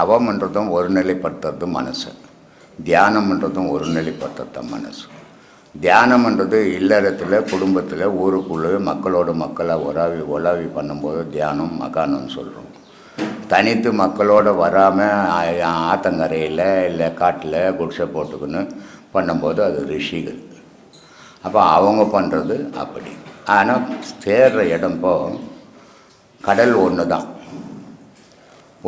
தவம்ன்றதும் ஒருநிலைப்படுத்துறது மனசு. தியானம்ன்றதும் ஒருநிலைப்படுத்துறது மனசு. தியானம்ன்றது இல்லறத்தில் குடும்பத்தில் ஊருக்குள்ளே மக்களோட மக்களாக உலாவி உலாவி பண்ணும்போது தியானம் மகானம்னு சொல்கிறோம் தனித்து மக்களோட வராமல் ஆத்தங்கரையில் இல்லை காட்டில் குடிசை போட்டுக்குன்னு பண்ணும்போது அது ரிஷிகள். அப்போ அவங்க பண்ணுறது அப்படி. ஆனால் சேர்ற இடம் இப்போ கடல் ஒன்று தான்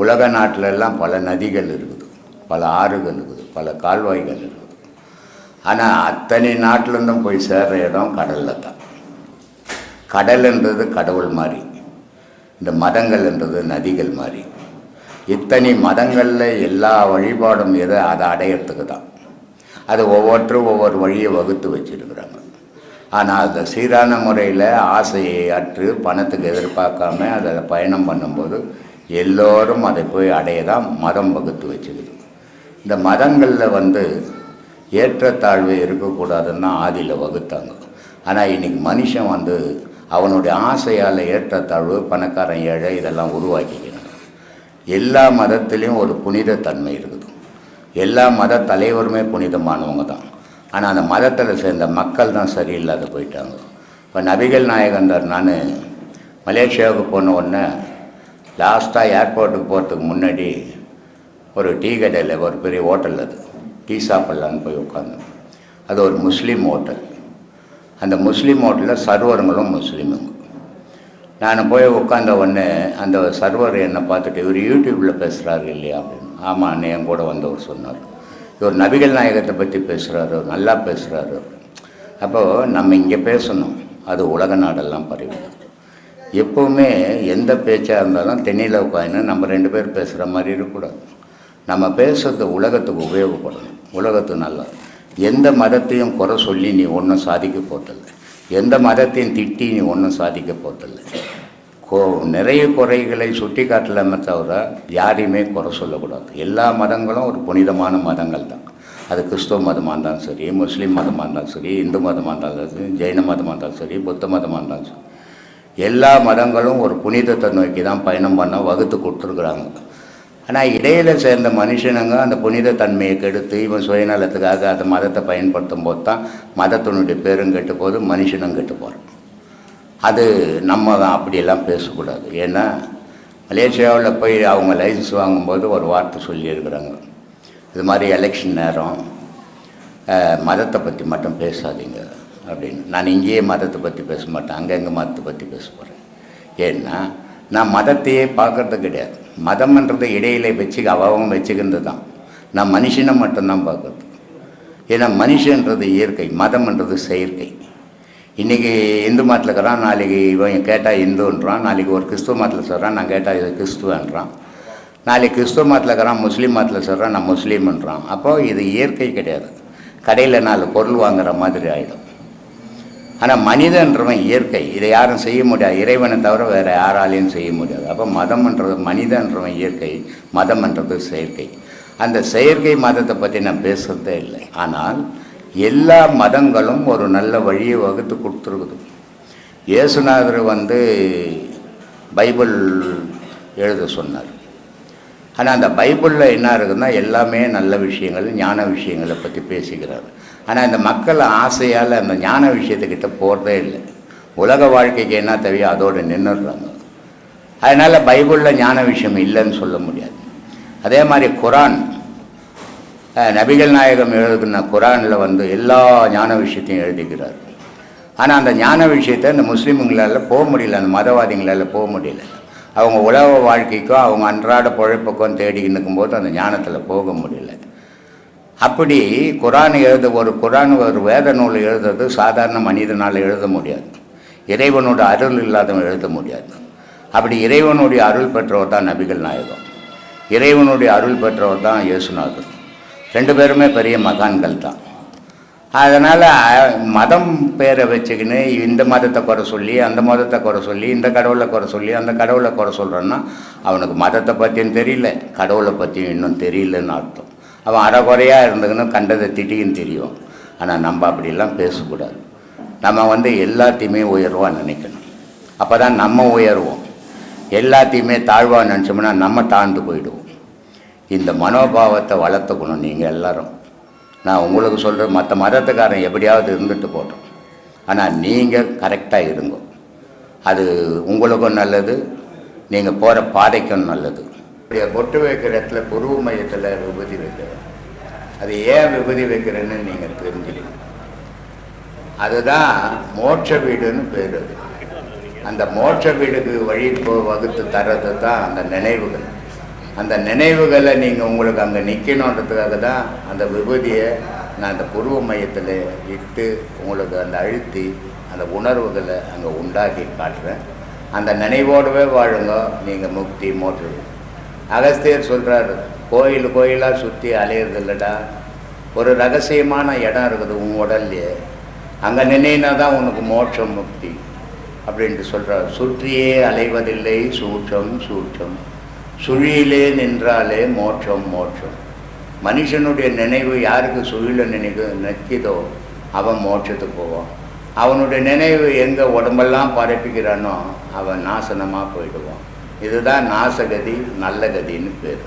உலக நாட்டிலெல்லாம் பல நதிகள் இருக்குது பல ஆறுகள் இருக்குது பல கால்வாய்கள் இருக்குது. ஆனால் அத்தனை நாட்டிலேருந்தும் போய் சேர்ற இடம் கடலில் தான் கடல்ன்றது கடவுள் மாதிரி இந்த மதங்கள்ன்றது நதிகள் மாதிரி இத்தனை மதங்களில் எல்லா வழிபாடும் எதை அதை அடையிறதுக்கு தான். அது ஒவ்வொருத்தரும் ஒவ்வொரு வழியை வகுத்து வச்சிருக்கிறாங்க. ஆனால் அதை சீரான முறையில் ஆசையை அற்று பணத்துக்கு எதிர்பார்க்காம அதில் பயணம் பண்ணும்போது எல்லோரும் அதை போய் அடைய தான் மதம் வகுத்து வச்சுக்குது. இந்த மதங்களில் வந்து ஏற்றத்தாழ்வு இருக்கக்கூடாதுன்னு ஆதியில் வகுத்தாங்க. ஆனால் இன்னைக்கு மனுஷன் வந்து அவனுடைய ஆசையால் ஏற்றத்தாழ்வு பணக்காரன் ஏழை இதெல்லாம் உருவாக்கிக்கிறான். எல்லா மதத்துலேயும் ஒரு புனித தன்மை இருக்குது. எல்லா மத தலைவருமே புனிதமானவங்க தான். ஆனால் அந்த மதத்தில் சேர்ந்த மக்கள் தான் சரியில்லாத போயிட்டாங்க. இப்போ நபிகள் நாயகந்தர் நான் மலேசியாவுக்கு போன உடனே லாஸ்ட்டாக ஏர்போர்ட்டுக்கு போகிறதுக்கு முன்னாடி ஒரு டீ கடையில் ஒரு பெரிய ஹோட்டல் அது. டீ சாப்பிட்லான்னு போய் உட்காந்தோம் அது ஒரு முஸ்லீம் ஹோட்டல் அந்த முஸ்லீம் ஹோட்டலில் சர்வருங்களும் முஸ்லீமுங்க. நான் போய் உட்காந்த உடனே அந்த சர்வர் என்னை பார்த்துட்டு இவர் யூடியூப்பில் பேசுகிறாரு இல்லையா? அப்படின்னு. ஆமாம் அண்ணன் என் கூட வந்தவர் சொன்னார். இவர் நபிகள் நாயகத்தை பற்றி பேசுகிறாரு நல்லா பேசுகிறாரு அப்போது நம்ம இங்கே பேசணும். அது உலக நாடெல்லாம் பரவி எப்போவுமே எந்த பேச்சாக இருந்தாலும் தென்னில உட்காந்து நம்ம ரெண்டு பேர் பேசுகிற மாதிரி இருக்கக்கூடாது. நம்ம பேசுறது உலகத்துக்கு உபயோகப்படணும். உலகத்துக்கு நல்லா. எந்த மதத்தையும் குறை சொல்லி நீ ஒன்றும் சாதிக்க போகிறதில்ல எந்த மதத்தையும் திட்டி நீ ஒன்றும் சாதிக்க போதில்லை கோ நிறைய குறைகளை சுட்டி காட்டலாமே தவிர யாரையுமே குறை சொல்லக்கூடாது. எல்லா மதங்களும் ஒரு புனிதமான மதங்கள் தான். அது கிறிஸ்துவ மதமாக இருந்தாலும் சரி முஸ்லீம் மதமாக இருந்தாலும் சரி இந்து மதமாக இருந்தாலும் சரி ஜெயின மதமாக இருந்தாலும் சரி புத்த மதமாக இருந்தாலும் சரி. எல்லா மதங்களும் ஒரு புனிதத்தை நோக்கி தான் பயணம் பண்ண வகுத்து கொடுத்துருக்குறாங்க. ஆனால் இடையில சேர்ந்த மனுஷனுங்க அந்த புனித தன்மையை கெடுத்து இவன் சுயநலத்துக்காக அந்த மதத்தை பயன்படுத்தும் போது தான் மதத்தினுடைய பேரும் கெட்டு போது மனுஷனும் கெட்டு போகிறான் அது நம்ம தான் அப்படியெல்லாம் பேசக்கூடாது. ஏன்னா மலேசியாவில் போய் அவங்க லைசன்ஸ் வாங்கும்போது ஒரு வார்த்தை சொல்லியிருக்கிறாங்க. இது மாதிரி எலெக்ஷன் நேரம் மதத்தை பற்றி மட்டும் பேசாதீங்க. அப்படின்னு. நான் இங்கேயே மதத்தை பற்றி பேச மாட்டேன் அங்கங்கே மதத்தை பற்றி பேச போகிறேன் ஏன்னா நான் மதத்தையே பார்க்கறது கிடையாது. மதம்ன்றது இடையில வச்சு அவங்க வச்சுக்கிறது தான். நான் மனுஷனை மட்டும்தான் பார்க்கறது. ஏன்னா மனுஷன்றது இயற்கை மதம்ன்றது செயற்கை. இன்றைக்கி இந்து மதத்தில் இருக்கிறான் நாளைக்கு இவன் கேட்டால் இந்துன்றான் நாளைக்கு ஒரு கிறிஸ்துவ மதத்தில் சொல்கிறான் நான் கேட்டால் இது கிறிஸ்துவன்றான். நாளைக்கு கிறிஸ்துவ மதத்தில் இருக்கிறான் முஸ்லீம் மதத்தில் சொல்கிறான் நான் முஸ்லீம்ன்றான். அப்போது இது இயற்கை கிடையாது. கடையில் நாலு பொருள் வாங்குற மாதிரி ஆகிடும் ஆனால் மனிதன்றவன் இயற்கை. இதை யாரும் செய்ய முடியாது. இறைவனை தவிர வேறு யாராலையும் செய்ய முடியாது. அப்போ மதம்ன்றது மனிதன்றவன் இயற்கை மதம்ன்றது செயற்கை. அந்த செயற்கை மதத்தை பற்றி நான் பேசுகிறதே இல்லை. ஆனால் எல்லா மதங்களும் ஒரு நல்ல வழியை வகுத்து கொடுத்துருக்குது. இயேசுநாதர் வந்து பைபிள் எழுத சொன்னார். ஆனால் அந்த பைபிளில் என்ன இருக்குதுன்னா எல்லாமே நல்ல விஷயங்கள் ஞான விஷயங்களை பற்றி பேசிக்கிறார். ஆனால் இந்த மக்கள் ஆசையால் அந்த ஞான விஷயத்துக்கிட்ட போகிறதே இல்லை. உலக வாழ்க்கைக்கு என்ன தேவையோ அதோடு நின்றுடுறாங்க அதனால் பைபிளில் ஞான விஷயம் இல்லைன்னு சொல்ல முடியாது. அதே மாதிரி குரான். நபிகள் நாயகம் எழுதுன குரானில் வந்து எல்லா ஞான விஷயத்தையும் எழுதிக்கிறார். ஆனால் அந்த ஞான விஷயத்தை இந்த முஸ்லீமுங்களால் போக முடியல அந்த மதவாதிகளால் போக முடியல. அவங்க உலக வாழ்க்கைக்கும் அவங்க அன்றாட பொழைப்புக்கும் தேடிக்கிட்டு இருக்கும்போது அந்த ஞானத்தில் போக முடியல. அப்படி குரான் எழுத ஒரு குரான் ஒரு வேத நூல் எழுதுறது சாதாரண மனிதனால் எழுத முடியாது. இறைவனோட அருள் இல்லாதவன் எழுத முடியாது. அப்படி இறைவனுடைய அருள் பெற்றவர் தான் நபிகள் நாயகம். இறைவனுடைய அருள் பெற்றவர் தான் இயேசுநாதர். ரெண்டு பேருமே பெரிய மகான்கள் தான். அதனால் மதம் பேரை வச்சுக்கின்னு இந்த மதத்தை குறை சொல்லி அந்த மதத்தை குறை சொல்லி இந்த கடவுளை குறை சொல்லி அந்த கடவுளை குறை சொல்கிறேன்னா அவனுக்கு மதத்தை பற்றியும் தெரியல கடவுளை பற்றியும் இன்னும் தெரியலன்னு அர்த்தம். அவன் அறகுறையாக இருந்துக்கின்னு கண்டதை திட்டியும் தெரியும். ஆனால் நம்ம அப்படிலாம் பேசக்கூடாது. நம்ம வந்து எல்லாத்தையுமே உயர்வாக நினைக்கணும். அப்போ தான் நம்ம உயர்வோம். எல்லாத்தையுமே தாழ்வாக நினச்சோம்னா நம்ம தாழ்ந்து போயிடுவோம். இந்த மனோபாவத்தை வளர்த்துக்கணும் நீங்கள் எல்லோரும். நான் உங்களுக்கு சொல்கிறேன் மற்ற மதத்துக்காரன் எப்படியாவது இருந்துட்டு போட்டோம் ஆனால் நீங்கள் கரெக்டாக இருங்க. அது உங்களுக்கும் நல்லது நீங்கள் போகிற பாதைக்கும் நல்லது. இப்படி பொட்டு வைக்கிற இடத்துல புருவ மையத்தில் விபதி வைக்கிறேன். அது ஏன் விபதி வைக்கிறேன்னு நீங்கள் தெரிஞ்சுக்கணும். அதுதான் மோட்ச வீடுன்னு பேர் அது. அந்த மோட்ச வீடுக்கு வழி வகுத்து தர்றது தான் அந்த நினைவுகள். அந்த நினைவுகளை நீங்கள் உங்களுக்கு அங்கே நிற்கணுன்றதுக்காக தான் அந்த விபூதியை நான் அந்த புருவ மையத்தில் இட்டு உங்களுக்கு அந்த அழுத்தி அந்த உணர்வுகளை அங்கே உண்டாக்கி காட்டுறேன். அந்த நினைவோடவே வாழுங்க நீங்கள் முக்தி மோட்டு அகஸ்தியர் சொல்கிறாரு கோயில் கோயிலாக சுற்றி அலையிறது இல்லைடா ஒரு ரகசியமான இடம் இருக்குது உன் உடல்லையே அங்கே நினைனா தான் உனக்கு மோட்சம் முக்தி. அப்படின்ட்டு சொல்கிறார் சுற்றியே அலைவதில்லை சூட்சம் சூட்சம். சுழியிலே நின்றாலே மோட்சம் மோட்சம். மனுஷனுடைய நினைவு யாருக்கு சுழியில் நினைவு நிற்கிதோ அவன் மோட்சத்துக்கு போவான். அவனுடைய நினைவு எங்கே உடம்பெல்லாம் பரப்பிக்கிறானோ அவன் நாசனமாக போயிடுவான். இதுதான் நாசகதி நல்ல கதின்னு பேர்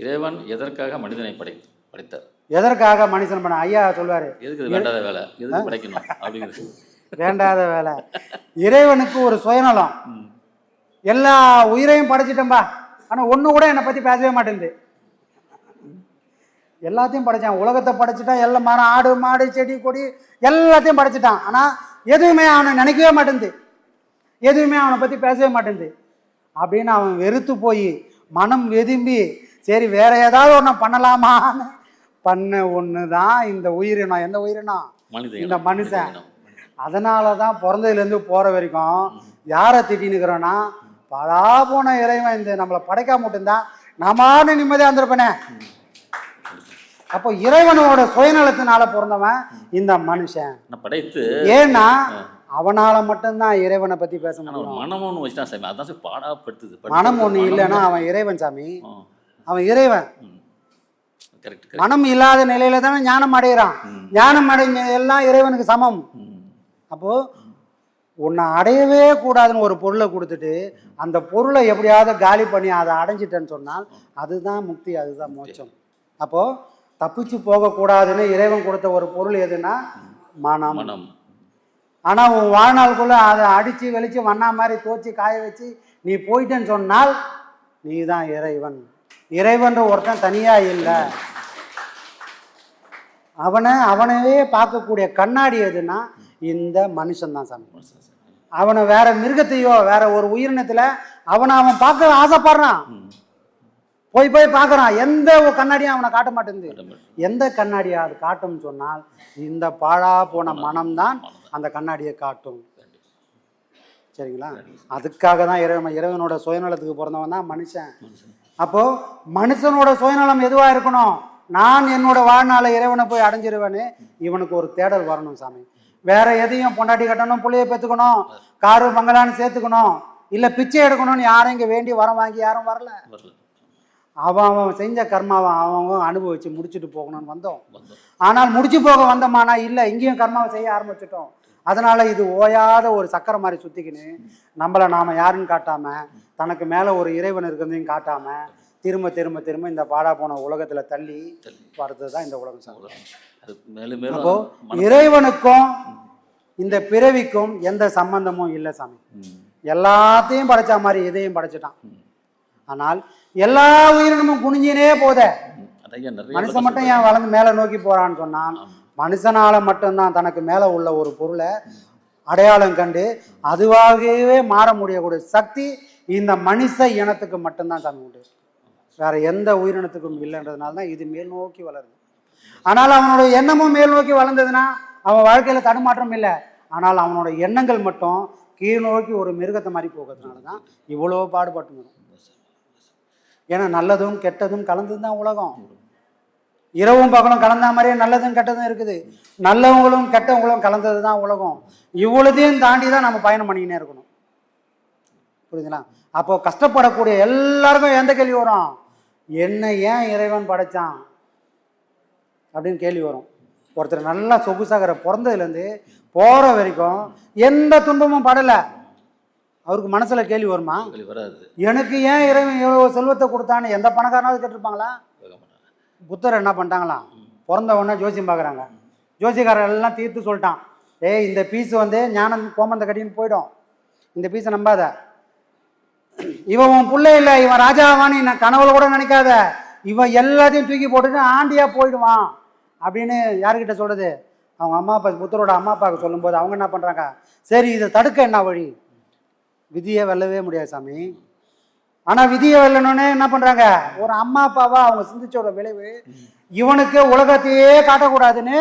இறைவன் எதற்காக மனிதனை படை படைத்தார்? எதற்காக மனுஷன் பண்ண ஐயா சொல்வாரு. எதுக்கு வேண்டாத வேலை? எதுக்கு படைக்கணும்? அப்படிங்கிறது. வேண்டாத வேலை. இறைவனுக்கு ஒரு சுயநலம். எல்லா உயிரையும் படைச்சிட்டேன்பா. ஆனா ஒண்ணு கூட என்னை பத்தி பேசவே மாட்டேங்குது. எல்லாத்தையும் படைச்சான். உலகத்தை படைச்சிட்டான். எல்லாம் மரம் ஆடு மாடு செடி கொடி எல்லாத்தையும் படைச்சிட்டான். ஆனா எதுவுமே அவனை நினைக்கவே மாட்டேங்குது. எதுவுமே அவனை பத்தி பேசவே மாட்டேங்குது. அப்படின்னு அவன் வெறுத்து போய் மனம் வெதும்பி சரி வேற ஏதாவது ஒன்று பண்ணலாமான்னு பண்ண ஒன்று தான் இந்த உயிரினம். எந்த உயிரினம்? இந்த மனுஷன். அதனால தான் பிறந்ததுலேருந்து போகிற வரைக்கும் யாரை திட்டினுக்கிறோன்னா பலா போன இறைவன் இந்த நம்மளை படைக்காம மட்டும்தான் நாமானு நிம்மதியாக இருந்திருப்பனே. அப்போ இறைவனோட சுயநலத்தினால பிறந்தவன் இந்த மனுஷன். படைத்து ஏன்னா அவனால மட்டும்தான் இறைவனை பத்தி பேச முடியும். மனம் ஒன்று வச்சுட்டான் சாமி அதான் பாடாப்படுத்துது மனம் ஒண்ணு இல்லைன்னா அவன் இறைவன் சாமி. அவன் இறைவன். மனம் இல்லாத நிலையில தானே ஞானம் அடைகிறான். ஞானம் அடைஞ்ச எல்லாம் இறைவனுக்கு சமம். அப்போ உன்னை அடையவே கூடாதுன்னு ஒரு பொருளை கொடுத்துட்டு அந்த பொருளை எப்படியாவது காலி பண்ணி அதை அடைஞ்சிட்டேன்னு சொன்னால் அதுதான் முக்தி அதுதான் மோட்சம். அப்போ தப்பிச்சு போகக்கூடாதுன்னு இறைவன் கொடுத்த ஒரு பொருள் எதுன்னா மனம். மனம். ஆனால் உன் வாழ்நாளுக்குள்ள அதை அடித்து வெளிச்சு வண்ணா மாதிரி தோச்சி காய வச்சு நீ போயிட்டேன்னு சொன்னால் நீ தான் இறைவன். இறைவன்ற ஒருத்தன் தனியாக இல்லை. அவனை அவனவே பார்க்கக்கூடிய கண்ணாடி எதுன்னா இந்த மனுஷன் தான் சாமி. அவனை வேற மிருகத்தையோ வேற ஒரு உயிரினத்துல அவனை அவன் பார்க்க ஆசைப்படுறான். போய் போய் பார்க்கறான். எந்த கண்ணாடியும் அவனை காட்ட மாட்டேங்குது. எந்த கண்ணாடியை அது காட்டும்னு சொன்னால் இந்த பாழா போன மனம்தான். அந்த கண்ணாடியை காட்டும். சரிங்களா? அதுக்காக தான் இறைவன் இறைவனோட சுயநலத்துக்கு பிறந்தவன் தான் மனுஷன். அப்போ மனுஷனோட சுயநலம் எதுவா இருக்கணும்? நான் என்னோட வாழ்நாளை இறைவனை போய் அடைஞ்சிருவேன்னு இவனுக்கு ஒரு தேடல் வரணும் சாமி. வேற எதையும் பொண்டாட்டி கட்டணும் புள்ளைய பெற்றுக்கணும் காரு பங்களான்னு சேர்த்துக்கணும். இல்லை பிச்சை எடுக்கணும்னு யாரும் இங்கே வேண்டி வரம் வாங்கி யாரும் வரல. அவன் அவன் செஞ்ச கர்மாவை அவன் அனுபவிச்சு முடிச்சுட்டு போகணும்னு வந்தோம். ஆனால் முடிச்சு போக வந்தோமானா இல்லை இங்கேயும் கர்மாவை செய்ய ஆரம்பிச்சிட்டோம். அதனால இது ஓயாத ஒரு சக்கரை மாதிரி சுத்திக்கின்னு நம்மளை நாம யாருன்னு காட்டாம தனக்கு மேல ஒரு இறைவன் இருக்கிறதையும் காட்டாம திரும்ப திரும்ப திரும்ப இந்த பாடா போன உலகத்துல தள்ளி வர்றது தான் இந்த உலகம் சார். மேலும் அப்போ இறைவனுக்கும் இந்த பிறவிக்கும் எந்த சம்பந்தமும் இல்லை சாமி. எல்லாத்தையும் படைச்ச மாதிரி இதையும் படைச்சிட்டான். ஆனால் எல்லா உயிரினமும் குனிஞ்சினே போதே மனுஷன் மட்டும் ஏன் வளர்ந்து மேலே நோக்கி போறான்னு சொன்னான் மனுஷனால மட்டும்தான் தனக்கு மேலே உள்ள ஒரு பொருளை அடையாளம் கண்டு அதுவாகவே மாற முடியக்கூடிய சக்தி இந்த மனுஷ இனத்துக்கு மட்டும்தான் சாமி உண்டு. வேற எந்த உயிரினத்துக்கும் இல்லைன்றதுனால தான் இது மேல் நோக்கி வளருது. ஆனால் அவனோட எண்ணமும் மேல் நோக்கி வளர்ந்ததுன்னா அவன் வாழ்க்கையில் தடுமாற்றம் இல்லை. ஆனால் அவனோட எண்ணங்கள் மட்டும் கீழ் நோக்கி ஒரு மிருகத்தை மாதிரி போகிறதுனால தான் இவ்வளோ பாடுபட்டுங்கிறோம் ஏன்னா நல்லதும் கெட்டதும் கலந்து தான் உலகம். இரவும் பகலும் கலந்த மாதிரியே நல்லதும் கெட்டதும் இருக்குது. நல்லவங்களும் கெட்டவங்களும் கலந்தது தான் உலகம். இவ்வளோதையும் தாண்டி தான் நம்ம பயணம் பண்ணிக்கினே இருக்கணும். புரியுதுங்களா? அப்போ கஷ்டப்படக்கூடிய எல்லாருக்கும் எந்த கேள்வி வரும்? என்ன ஏன் இறைவன் படைச்சான்? அப்படின்னு கேள்வி வரும். ஒருத்தர் நல்லா சொகுசாகிற பிறந்ததுலேருந்து போகிற வரைக்கும் எந்த துன்பமும் படலை. அவருக்கு மனசில் கேள்வி வருமா? கேள்வி வராது. எனக்கு ஏன் இறைவன் இவ்வளோ செல்வத்தை கொடுத்தான்னு எந்த பணக்காரனாவது கேட்டிருப்பாங்களா? புத்தர் என்ன பண்ணிட்டாங்களாம்? பிறந்த உடனே ஜோசியம் பார்க்குறாங்க. ஜோசியக்காரர் எல்லாம் தீர்த்து சொல்லிட்டான். ஏய் இந்த பீஸ் வந்து ஞானம் கோமந்த கட்டின்னு போயிடும். இந்த பீஸை நம்பாத. இவன் உன் புள்ள இல்லை இவன் ராஜாவான்னு நான் கனவுல கூட நினைக்காத. இவன் எல்லாத்தையும் தூக்கி போட்டுட்டு ஆண்டியாக போயிடுவான். அப்படின்னு யாருக்கிட்ட சொல்கிறது அவங்க அம்மா அப்பா புத்தரோட அம்மா அப்பாவுக்கு சொல்லும்போது அவங்க என்ன பண்ணுறாங்க சரி இதை தடுக்க என்ன வழி? விதியை வெல்லவே முடியாது சாமி. ஆனால் விதியை வெல்லணுன்னே என்ன பண்ணுறாங்க ஒரு அம்மா அப்பாவா அவங்க சிந்திச்சோட விளைவு இவனுக்கு உலகத்தையே காட்டக்கூடாதுன்னு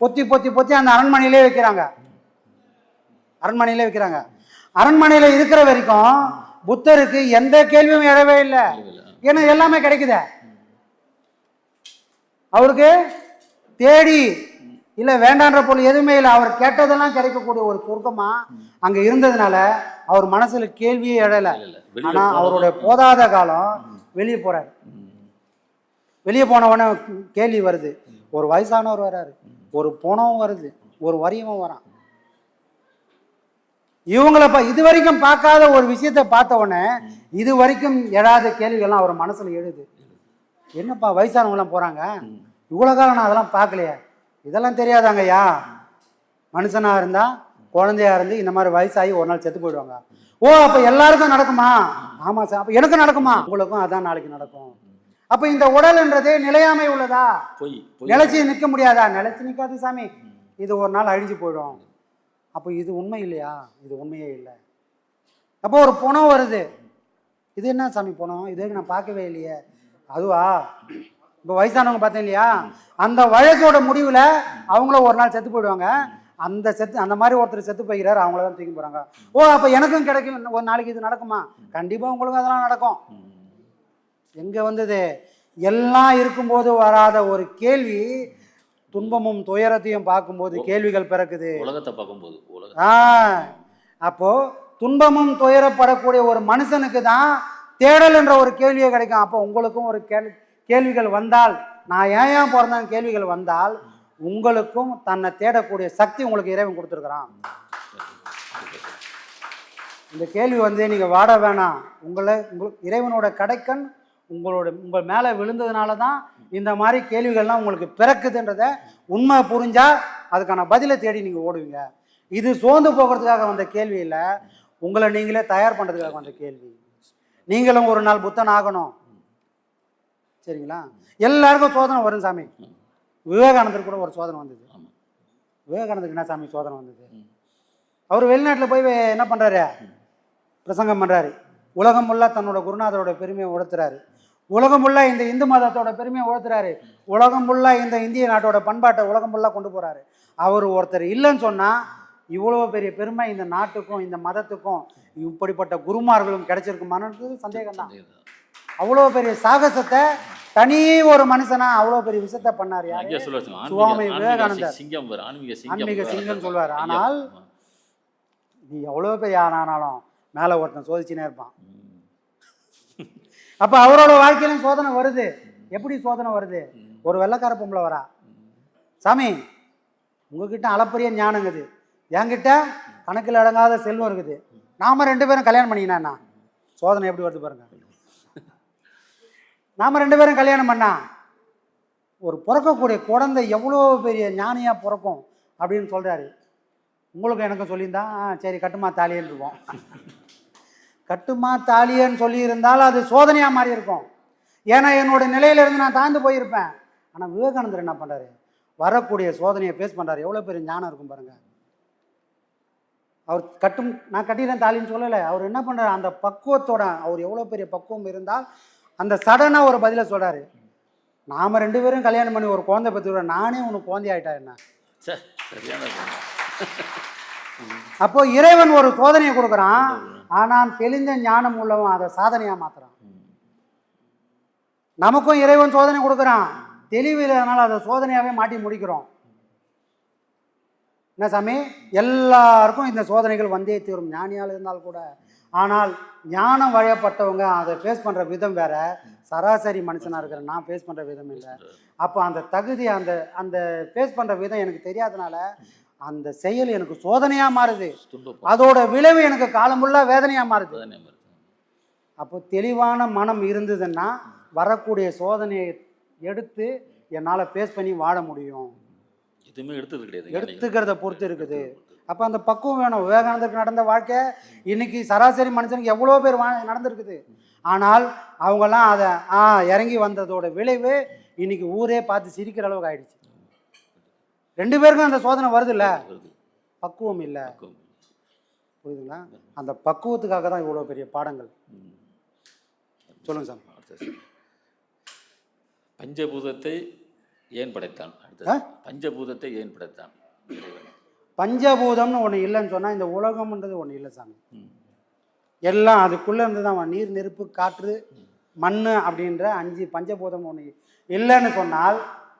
பொத்தி பொத்தி பொத்தி அந்த அரண்மனையிலே வைக்கிறாங்க. அரண்மனையிலே வைக்கிறாங்க. அரண்மனையில் இருக்கிற வரைக்கும் புத்தருக்கு எந்த கேள்வியும் எழவே இல்லை. ஏன்னா எல்லாமே கிடைக்குதே. அவருக்கு தேடி இல்லை வேண்டான்ற பொருள் எதுவுமே இல்லை அவர் கேட்டதெல்லாம் கிடைக்கக்கூடிய ஒரு சொர்க்கமா அங்கே இருந்ததுனால அவர் மனசுல கேள்வியே எழலை. ஆனால் அவருடைய போதாத காலம் வெளியே போறாரு. வெளியே போன உடனே கேள்வி வருது. ஒரு வயசானவர் வராரு. ஒரு பணம் வருது. ஒரு வரியமும் வரான். இவங்களை பா இது வரைக்கும் பார்க்காத ஒரு விஷயத்தை பார்த்த உடனே இது வரைக்கும் எழாத கேள்விகள்லாம் அவர் மனசுல எழுது. என்னப்பா வயசானவங்களாம் போறாங்க? இவ்வளோ காலம் நான் அதெல்லாம் பார்க்கலையே. இதெல்லாம் தெரியாதாங்கய்யா? மனுஷனா இருந்தா குழந்தையா இருந்து இந்த மாதிரி வயசாகி ஒரு நாள் செத்து போயிடுவாங்க. ஓ அப்ப எல்லாருக்கும் நடக்குமா? ஆமா சார் அப்ப எனக்கும் நடக்குமா? உங்களுக்கும் அதான் நாளைக்கு நடக்கும். அப்ப இந்த உடல்ன்றது நிலையாமை உள்ளதா? நிலைச்சு நிற்க முடியாதா? நிலைச்சு நிற்காது சாமி. இது ஒரு நாள் அழிஞ்சு போயிடும். அப்போ இது உண்மை இல்லையா? இது உண்மையே இல்லை. அப்போ ஒரு பணம் வருது. இது என்ன சாமி பணம்? இது நான் பார்க்கவே இல்லையே. அதுவா? இப்போ வயசானவங்க பார்த்தேன் இல்லையா அந்த வயசோட முடிவில் அவங்களும் ஒரு நாள் செத்து போயிடுவாங்க. அந்த செத்து அந்த மாதிரி ஒருத்தர் செத்து போய்கிறார் அவங்கள தான் தூக்கி போகிறாங்க ஓ அப்போ எனக்கும் கிடைக்கும். ஒரு நாளைக்கு இது நடக்குமா? கண்டிப்பாக உங்களுக்கும் அதெல்லாம் நடக்கும். எங்கே வந்தது? எல்லாம் இருக்கும்போது வராத ஒரு கேள்வி துன்பமும் துயரத்தையும் பார்க்கும்போது கேள்விகள் பிறக்குது. உலகத்தை பார்க்கும்போது ஆ. அப்போ துன்பமும் துயரப்படக்கூடிய ஒரு மனுஷனுக்கு தான் தேடல் என்ற ஒரு கேள்வியே கிடைக்கும். அப்போ உங்களுக்கும் ஒரு கேள்வி கேள்விகள் வந்தால் நான் ஏன் ஏன் பிறந்தேன் கேள்விகள் வந்தால் உங்களுக்கும் தன்னை தேடக்கூடிய சக்தி உங்களுக்கு இறைவன் கொடுத்துருக்குறான். இந்த கேள்வி வந்து நீங்கள் வாட வேணாம். உங்களை உங்களுக்கு இறைவனோட கடைக்கண் உங்களோட உங்கள் மேலே விழுந்ததுனால தான் இந்த மாதிரி கேள்விகள்லாம் உங்களுக்கு பிறக்குதுன்றத உண்மை புரிஞ்சால் அதுக்கான பதிலை தேடி நீங்கள் ஓடுவீங்க. இது சோர்ந்து போகிறதுக்காக வந்த கேள்வி இல்லை. உங்களை நீங்களே தயார் பண்ணுறதுக்காக வந்த கேள்வி. நீங்களும் ஒரு நாள் புத்தன் ஆகணும். சரிங்களா? எல்லாருக்கும் சோதனை வரும் சாமி. விவேகானந்தர் கூட ஒரு சோதனை வந்தது. விவேகானந்தருக்கு என்ன சாமி சோதனை வந்தது? அவர் வெளிநாட்டில் போய் என்ன பண்ணுறாரு பிரசங்கம் பண்ணுறாரு உலகம் ஃபுல்லாக தன்னோட குருநாதரோட பெருமையை உணர்த்துறாரு உலகம் ஃபுல்லாக இந்த இந்து மதத்தோட பெருமையை உணர்த்துறாரு உலகம் ஃபுல்லாக இந்த இந்திய நாட்டோட பண்பாட்டை உலகம் ஃபுல்லாக கொண்டு போகிறாரு அவர் ஒருத்தர் இல்லைன்னு சொன்னால் இவ்வளோ பெரிய பெருமை இந்த நாட்டுக்கும் இந்த மதத்துக்கும் இப்படிப்பட்ட குருமார்களும் கிடைச்சிருக்குமானது சந்தேகம் தான் அவ்வளோ பெரிய சாகசத்தை தனி ஒரு மனுஷனா அவ்வளோ பெரிய விஷயத்த பண்ணார் யாரு? சுவாமி விவேகானந்தர். சிங்கம் ஆன்மீக சிங்கம். ஐயா, ஆனால். நீ எவ்வளோ பெரிய ஆனாலும் மேலே ஒருத்தன் சோதிச்சுனே இருப்பான். அப்போ அவரோட வாழ்க்கையிலும் சோதனை வருது. எப்படி சோதனை வருது? ஒரு வெள்ளைக்கார பொம்பளை வரா. சாமி உங்ககிட்ட அளப்பரிய ஞானங்குது. என்கிட்ட கணக்கில் அடங்காத செல்வம் இருக்குது. நாம ரெண்டு பேரும் கல்யாணம் பண்ணிக்கினா சோதனை எப்படி வருது பாருங்க. நாம ரெண்டு பேரும் கல்யாணம் பண்ணா ஒரு பிறக்கக்கூடிய குழந்தை எவ்வளோ பெரிய ஞானியா பிறக்கும் அப்படின்னு சொல்றாரு. உங்களுக்கு எனக்கும் சொல்லியிருந்தா சரி கட்டுமா தாலியன்றுவோம் கட்டுமா தாலியன்னு சொல்லியிருந்தால் அது சோதனையாக மாறி இருக்கும். ஏன்னா என்னோட நிலையிலேருந்து நான் தாழ்ந்து போயிருப்பேன். ஆனால் விவேகானந்தர் என்ன பண்ணுறாரு வரக்கூடிய சோதனையை ஃபேஸ் பண்ணுறாரு எவ்வளோ பெரிய ஞானம் இருக்கும் பாருங்கள் அவர் கட்டும் நான் கட்டிடுறேன் தாலின்னு சொல்லலை. அவர் என்ன பண்ணுறாரு அந்த பக்குவத்தோட அவர் எவ்வளோ பெரிய பக்குவம் இருந்தால் அந்த சடனாக ஒரு பதிலை சொல்கிறாரு நாம் ரெண்டு பேரும் கல்யாணம் பண்ணி ஒரு குழந்தை பெற்றுக்கிறோம் நானே உனக்கு குழந்தை ஆயிட்டா என்ன. அப்போ இறைவன் ஒரு சோதனையை கொடுக்குறான். ஆனால் தெளிந்த ஞானம் உள்ளவன் அதை சாதனையா மாத்துறான். நமக்கும் இறைவன் சோதனை கொடுக்குறான். தெளிவு இல்லாதனால அதை சோதனையாவே மாட்டி முடிக்கிறோம். என்ன சாமி? எல்லாருக்கும் இந்த சோதனைகள் வந்தே தீரும். ஞானியால் இருந்தால் கூட. ஆனால் ஞானம் வழியப்பட்டவங்க அதை ஃபேஸ் பண்ணுற விதம் வேற. சராசரி மனுஷனாக இருக்கிற நான் ஃபேஸ் பண்ணுற விதம் இல்லை. அப்போ அந்த தகுதி அந்த அந்த ஃபேஸ் பண்ணுற விதம் எனக்கு தெரியாதனால அந்த செயல் எனக்கு சோதனையாக மாறுது. அதோட விளைவு எனக்கு காலமுள்ள வேதனையாக மாறுது. அப்போ தெளிவான மனம் இருந்ததுன்னா வரக்கூடிய சோதனையை எடுத்து என்னால் ஃபேஸ் பண்ணி வாழ முடியும். எதுவுமே எடுத்தது கிடையாது. எடுத்துக்கிறத பொறுத்து இருக்குது அப்போ அந்த பக்குவம் வேணும் விவேகானந்தருக்கு நடந்த வாழ்க்கை இன்னைக்கு சராசரி மனுஷனுக்கு எவ்வளோ பேர் வா நடந்திருக்குது ஆனால் அவங்கெல்லாம் அதை ஆ இறங்கி வந்ததோட விளைவு இன்னைக்கு ஊரே பார்த்து சிரிக்கிற அளவுக்கு ஆயிடுச்சு ரெண்டு பேருக்கும் அந்த சோதனை வருது. பக்குவம் இல்லை பக்குவம். புரியுதுங்களா அந்த பக்குவத்துக்காக தான் இவ்வளோ பெரிய பாடங்கள் ம். சொல்லுங்க சார். பஞ்சபூதத்தை ஏன் படைத்தான் பஞ்சபூதத்தை ஏன் படைத்தான். பஞ்சபூதம்னு ஒன்று இல்லைன்னு சொன்னால் இந்த உலகம்ன்றது ஒன்று இல்லை சாமி. எல்லாம் அதுக்குள்ளே இருந்து தான் நீர் நெருப்பு காற்று மண் அப்படின்ற அஞ்சு பஞ்சபூதம் ஒன்று இல்லைன்னு சொன்னால்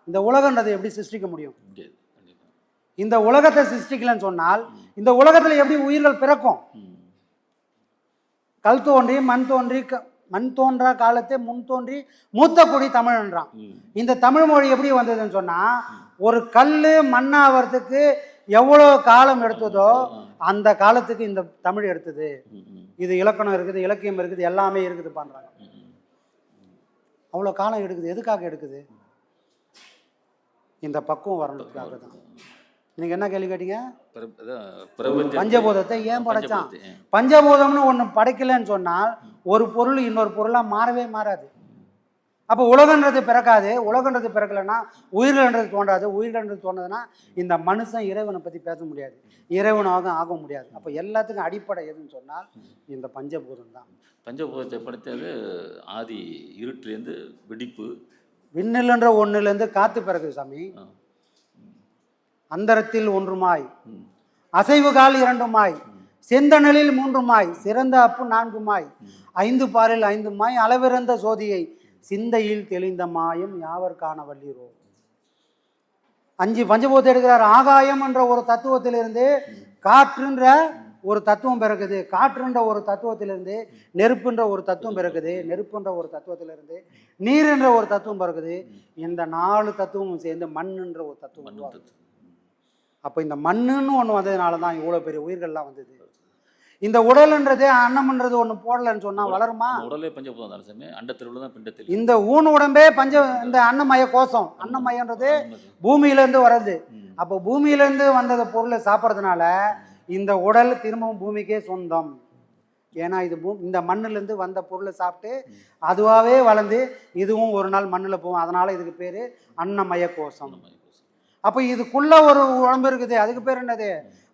இந்த உலகன்றது எப்படி சிருஷ்டிக்க முடியும். இந்த உலகத்தை சிருஷ்டிக்கலன்னு சொன்னால் இந்த உலகத்தில் எப்படி உயிர்கள் பிறக்கும். கல் தோன்றி மண் தோன்றி மண் தோன்றா காலத்தை முன் தோன்றி மூத்த குடி தமிழ்ன்றான். இந்த தமிழ் மொழி எப்படி வந்ததுன்னு சொன்னால் ஒரு கல் மண்ணாகிறதுக்கு எவ்வளோ காலம் எடுத்ததோ அந்த காலத்துக்கு இந்த தமிழ் எடுத்தது. இது இலக்கணம் இருக்குது இலக்கியம் இருக்குது எல்லாமே இருக்குது பண்ணுறாங்க. அவ்வளோ காலம் எடுக்குது. எதுக்காக எடுக்குது? இந்த பக்குவம் வரணுக்காக தான். நீங்கள் என்ன கேள்வி கேட்டீங்க? பஞ்சபூதத்தை ஏன் படைச்சான். பஞ்சபூதம்னு ஒன்று படைக்கலைன்னு சொன்னால் ஒரு பொருள் இன்னொரு பொருளாக மாறவே மாறாது. அப்போ உலகன்றது பிறக்காது. உலகன்றது பிறக்கலைன்னா உயிர்கள்ன்றது தோன்றாது. உயிர்கள்ன்றது தோன்றதுன்னா இந்த மனுஷன் இறைவனை பற்றி பேச முடியாது. இறைவனாக ஆக முடியாது. அப்போ எல்லாத்துக்கும் அடிப்படை எதுன்னு சொன்னால் இந்த பஞ்சபூதம் தான். பஞ்சபூதத்தை படைத்தது ஆதி இருட்டிலேருந்து வெடிப்பு. விண்ணிலன்ற ஒன்றுலேருந்து காற்று பிறகுது சாமி. அந்தரத்தில் ஒன்றுமாய். அசைவு கால் இரண்டுமாய். செந்தணலில் மூன்றுமாய். சிறந்த அப்பு நான்குமாய். ஐந்து பாரில் ஐந்துமாய். அளவிறந்த சோதியை சிந்தையில் தெளிந்த மாயம் யாவர் காண வல்லீரோ? அஞ்சு பஞ்சபூதத்தை எடுக்கிறார். ஆகாயம் என்ற ஒரு தத்துவத்திலிருந்து காற்றுன்ற ஒரு தத்துவம் பிறகுது காற்றுன்ற ஒரு தத்துவத்திலிருந்து நெருப்புன்ற ஒரு தத்துவம் பிறகுது நெருப்புன்ற ஒரு தத்துவத்திலிருந்து நீர் என்ற ஒரு தத்துவம் பிறகுது இந்த நாலு தத்துவமும் சேர்ந்து மண்ணுன்ற ஒரு தத்துவம் உருவாகுது. அப்போ இந்த மண்ணுன்னு ஒன்று வந்ததுனால தான் இவ்வளோ பெரிய உயிர்கள்லாம் வந்தது. இந்த உடல்ன்றது அன்னம்ன்றது ஒன்று போடலைன்னு சொன்னால் வளருமா? உடலே பஞ்சபூதம் தானே சாமி? அண்டத்தில் உள்ளதான் பிண்டத்தில் இந்த ஊன் உடம்பே பஞ்ச இந்த அன்னமய கோஷம். அன்னமயன்றது பூமியிலேருந்து வர்றது. அப்போ பூமியிலேருந்து வந்தத பொருளை சாப்பிட்றதுனால இந்த உடல் திரும்பவும் பூமிக்கே சொந்தம். ஏன்னா இது பூ இந்த மண்ணுலேருந்து வந்த பொருளை சாப்பிட்டு அதுவாகவே வளர்ந்து இதுவும் ஒரு நாள் மண்ணில் போகும். அதனால் இதுக்கு பேர் அன்னமய கோஷம். அப்போ இதுக்குள்ள ஒரு உடம்பு இருக்குது. அதுக்கு பேர் என்னது?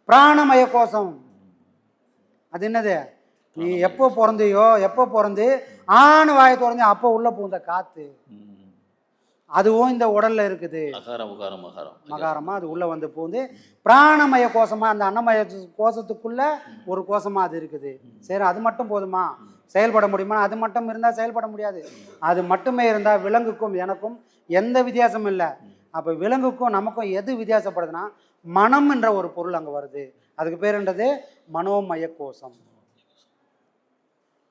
பிராணமய கோஷம். அது என்னது? நீ எப்போ பிறந்தியோ எப்போ பிறந்து ஆண் வாயை திறந்து அப்போ உள்ள பூந்த காத்து. ம். அதுவும் இந்த உடல்ல இருக்குது. மகாரமா அது உள்ள வந்து பூந்து பிராணமய கோஷமா அந்த அன்னமய கோஷத்துக்குள்ள ஒரு கோஷமா அது இருக்குது. சரி அது மட்டும் போதுமா? செயல்பட முடியுமா? அது மட்டும் இருந்தால் செயல்பட முடியாது. அது மட்டுமே இருந்தால் விலங்குக்கும் எனக்கும் எந்த வித்தியாசமும் இல்லை. அப்போ விலங்குக்கும் நமக்கும் எது வித்தியாசப்படுதுன்னா மனம் என்ற ஒரு பொருள் அங்கே வருது. அதுக்கு பேர் மனோமய கோஷம்.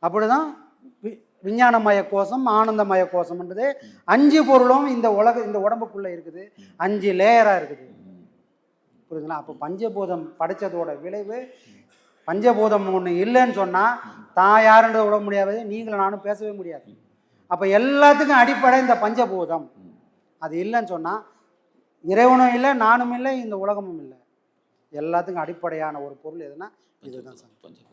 அப்படிதான் வி- விஞ்ஞானமய கோஷம் ஆனந்தமய கோஷம்ன்றது அஞ்சு பொருளும் இந்த உலக இந்த உடம்புக்குள்ளே இருக்குது. அஞ்சு லேயராக இருக்குது. புரியுதுங்களா? அப்போ பஞ்சபூதம் படைச்சதோட விளைவு பஞ்சபூதம் ஒன்று இல்லைன்னு சொன்னால் தான் யாருன்றது விட முடியாது நீங்களும் நானும் பேசவே முடியாது. அப்போ எல்லாத்துக்கும் அடிப்படை இந்த பஞ்சபூதம். அது இல்லைன்னு சொன்னால் இறைவனும் இல்லை நானும் இல்லை இந்த உலகமும் இல்லை. எல்லாத்துக்கும் அடிப்படையான ஒரு பொருள் எதுனா இதுதான் சார். கொஞ்சம்